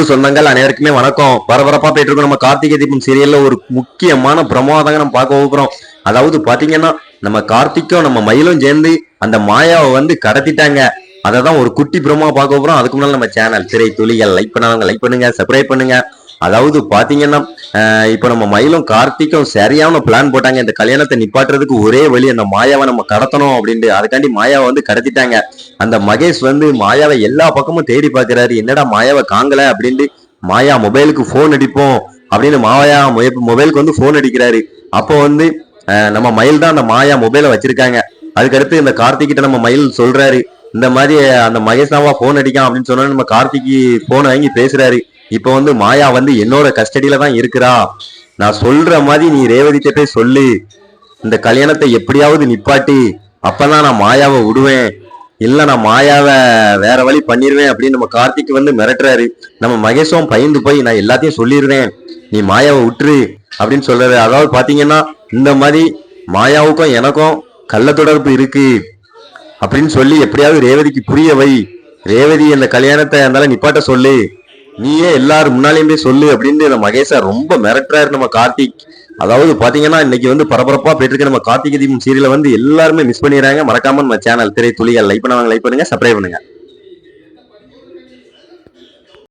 அன்பு சொந்தங்கள் அனைவருக்குமே வணக்கம். பரபரப்பா போயிட்டு இருக்கோம் நம்ம கார்த்திகை தீபம் சீரியல்ல ஒரு முக்கியமான பிரமாதங்க நம்ம பார்க்க போகிறோம். அதாவது பாத்தீங்கன்னா நம்ம கார்த்திக்கும் நம்ம மயிலும் சேர்ந்து அந்த மாயாவை வந்து கடத்திட்டாங்க. அதை தான் ஒரு குட்டி பிரமா பார்க்க போகிறோம் அதுக்கு முன்னால் நம்ம சேனல் திரை துளிகள் லைக் பண்ணாதவங்க லைக் பண்ணுங்க சப்ஸ்கிரைப் பண்ணுங்க. அதாவது பாத்தீங்கன்னா இப்ப இப்போ நம்ம மயிலும் கார்த்திக்கும் சரியான பிளான் போட்டாங்க. இந்த கல்யாணத்தை நிப்பாட்டுறதுக்கு ஒரே வழி அந்த மாயாவை நம்ம கடத்தணும் அப்படின்ட்டு. அதுக்காண்டி மாயாவை வந்து கடத்திட்டாங்க. அந்த மகேஷ் வந்து மாயாவை எல்லா பக்கமும் தேடி பாக்குறாரு. என்னடா மாயாவை காங்கல அப்படின்ட்டு. மாயா மொபைலுக்கு ஃபோன் அடிப்போம் அப்படின்னு மாயா மொபைலுக்கு வந்து ஃபோன் அடிக்கிறாரு. அப்போ வந்து நம்ம மயில் தான் அந்த மாயா மொபைலை வச்சிருக்காங்க. அதுக்கடுத்து இந்த கார்த்திக் கிட்ட நம்ம மயில் சொல்றாரு. இந்த மாதிரி அந்த மகேஷ் தாவா ஃபோன் அடிக்கான் அப்படின்னு சொன்னா நம்ம கார்த்திக்கு போன் வாங்கி பேசுறாரு. இப்போ வந்து மாயா வந்து என்னோட கஸ்டடியில தான் இருக்கிறா. நான் சொல்ற மாதிரி நீ ரேவதிட்ட போய் சொல்லு. இந்த கல்யாணத்தை எப்படியாவது நிப்பாட்டி. அப்பதான் நான் மாயாவை விடுவேன். இல்ல நான் மாயாவை வேற வழி பண்ணிடுவேன் அப்படின்னு நம்ம கார்த்திக் வந்து மிரட்டுறாரு. நம்ம மகேஷும் பயந்து போய் நான் எல்லாத்தையும் சொல்லிடுறேன் நீ மாயாவை விட்டுரு அப்படின்னு சொல்றாரு. அதாவது பாத்தீங்கன்னா இந்த மாதிரி மாயாவுக்கும் எனக்கும் கள்ள தொடர்பு இருக்கு. அப்படின்னு சொல்லி எப்படியாவது ரேவதிக்கு புரிய வை. ரேவதி அந்த கல்யாணத்தை இருந்தாலும் நிப்பாட்ட சொல்லு. நீயே எல்லாரும் முன்னாலேயுமே போய் சொல்லு அப்படின்னு நம்ம மகேஷா ரொம்ப மிரட்டுறாரு நம்ம கார்த்திக். அதாவது பாத்தீங்கன்னா இன்னைக்கு வந்து பரபரப்பா போயிட்டு இருக்க நம்ம கார்த்திகை தீபம் சீரியல வந்து எல்லாருமே மிஸ் பண்ணிடுறாங்க. மறக்காம நம்ம சேனல் திரை துளிகள் லைக் பண்ணுவாங்க லைக் பண்ணுங்க சப்ஸ்கிரைப் பண்ணுங்க.